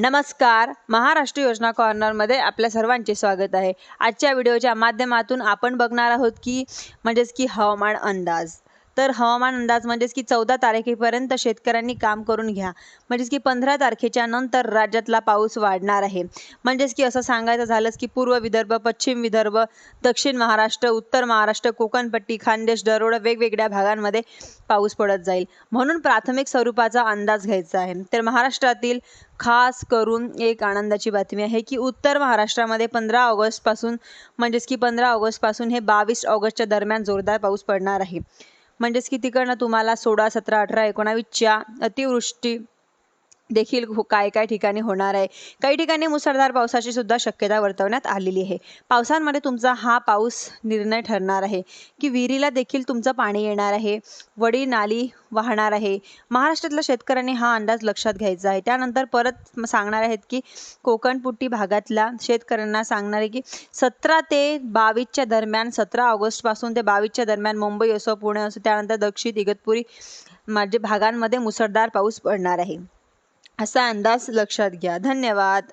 नमस्कार. महाराष्ट्र योजना कॉर्नरमध्ये आपल्या सर्वांचे स्वागत आहे. आजच्या व्हिडिओच्या माध्यमातून आपण बघणार आहोत की म्हणजेच की हवामान अंदाज. तर हवामान अंदाज म्हणजेच की चौदा तारखेपर्यंत शेतकऱ्यांनी काम करून घ्या. म्हणजेच की पंधरा तारखेच्या नंतर राज्यातला पाऊस वाढणार आहे. म्हणजेच की असं सांगायचं झालंच की पूर्व विदर्भ पश्चिम विदर्भ दक्षिण महाराष्ट्र उत्तर महाराष्ट्र कोकणपट्टी खानदेश दरोड वेगवेगळ्या भागांमध्ये पाऊस पडत जाईल. म्हणून प्राथमिक स्वरूपाचा अंदाज घ्यायचा आहे. तर महाराष्ट्रातील खास करून एक आनंदाची बातमी आहे की उत्तर महाराष्ट्रामध्ये पंधरा ऑगस्टपासून म्हणजेच की पंधरा ऑगस्टपासून हे बावीस ऑगस्टच्या दरम्यान जोरदार पाऊस पडणार आहे. म्हणजेच की तिकडनं तुम्हाला सोळा सतरा अठरा एकोणावीसच्या अतिवृष्टी देखील हो- काय काय ठिकाणी होणार आहे. काही ठिकाणी मुसळधार पावसाची सुद्धा शक्यता वर्तवण्यात आलेली आहे. पावसांमध्ये तुमचा हा पाऊस निर्णय ठरणार आहे की विहिरीला देखील तुमचं पाणी येणार आहे. वडी नाली वाहणार आहे. महाराष्ट्रातल्या शेतकऱ्यांनी हा अंदाज लक्षात घ्यायचा आहे. त्यानंतर परत सांगणार आहेत की कोकणपुट्टी भागातल्या शेतकऱ्यांना सांगणार आहे की सतरा ते बावीसच्या दरम्यान सतरा ऑगस्टपासून ते बावीसच्या दरम्यान मुंबई असो पुणे असो त्यानंतर दक्षिण इगतपुरी म्हणजे भागांमध्ये मुसळधार पाऊस पडणार आहे. असा अंदाज लक्षात घ्या. धन्यवाद.